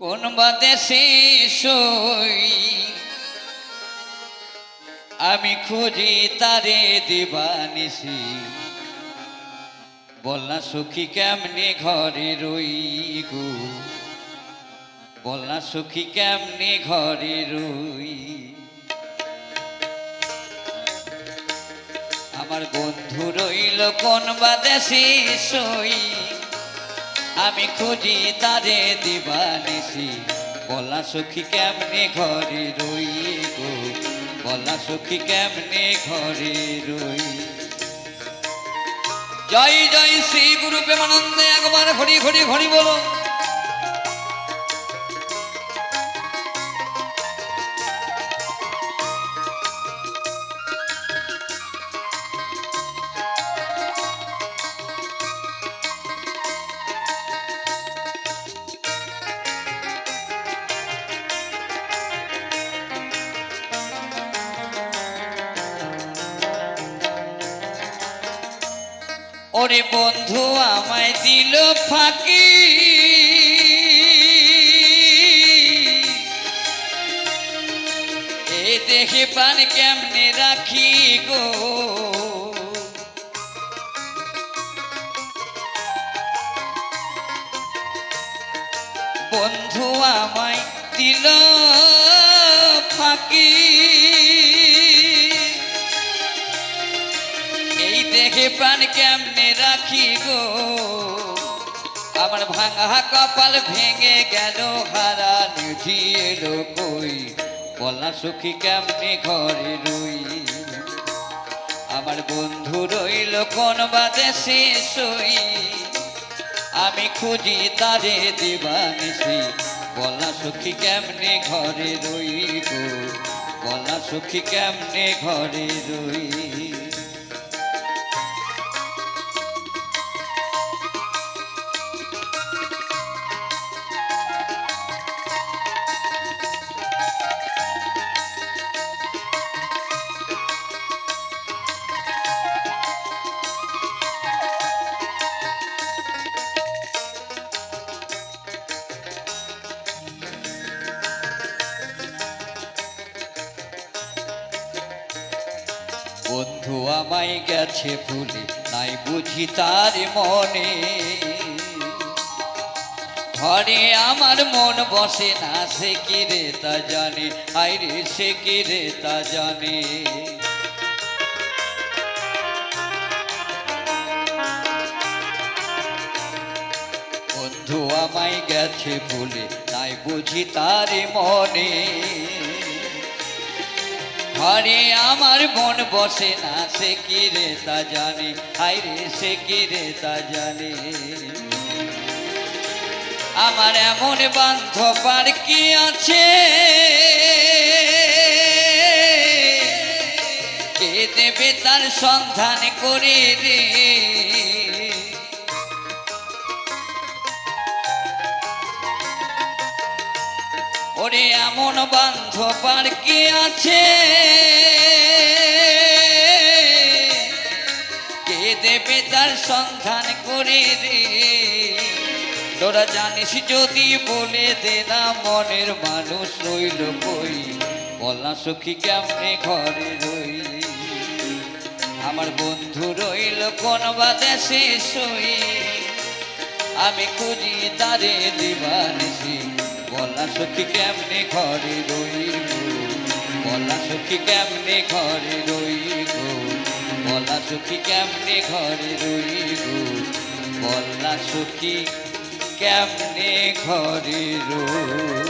কোন বাদেশে সই আমি খুঁজি তারে দিবানিসি। বল না সুখী কেমনে ঘরে রই গো? বল না সুখী কেমনে ঘরে রই? আমার বন্ধু রইল কোন বাদেশে সই আমি খুঁজি তারে দিবানিসি বলা সখী কেমনে ঘরে রই গো? বলা সখী কেমনে ঘরে রই? জয় জয়, শ্রী গুরু প্রেমানন্দে একবার ঘড়ি ঘড়ি ঘড়ি বলো। ওরে বন্ধু আমায় দিল ফাঁকি। এ দেখে পান কেমনে রাখি গো? বন্ধু আমায় দিল ফাঁকি। দেখে প্রাণ কেমনে রাখি গো। আমার ভাঙা কপাল ভেঙে গেল হারা নিধি এলো কই। বলা সুখী কেমনে ঘরে রই। আমার বন্ধু রইল, কোন বাদেশে সই আমি খুঁজি তারে দিবানিসি বলা সুখী কেমনে ঘরে রই গো। বলা সুখী কেমনে ঘরে রই। বন্ধু আমায় গেছে ভুলে, নাই বুঝি তার মনে। ঘরে আমার মন বসে, না সে কি রে তা জানে আইরে সে কি রে তা জানে। বন্ধু আমায় গেছে ভুলে, নাই বুঝি তার মনে। ঘরে আমার মন বসে না, সে কি রে তা জানে? হাইরে সে কি রে তা জানে? আমার এমন বান্ধব আর কি আছে? কে দেবে তার সন্ধান করে রে? ওরে এমন বান্ধব আর কি আছে? কে দেবে তার সন্ধান করে রে? তোরা জানিস যদি বলে দে না, মনের মানুষ রইল কই? বলা সখী কেমনে ঘরে রই? আমার বন্ধু রইল কোন বা দেশে সই? আমি খুঁজি তারে দিবানিসি বলা সখী কেমনে ঘরে রই বলা সখী কেমনে ঘরে রই বলা সখী কেমনে ঘরে রই বলা সখী কেমনে ঘরে রই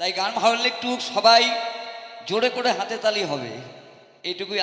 তাই গান লাগলে একটু সবাই জোরে করে হাতে তালি হবে। এইটুকুই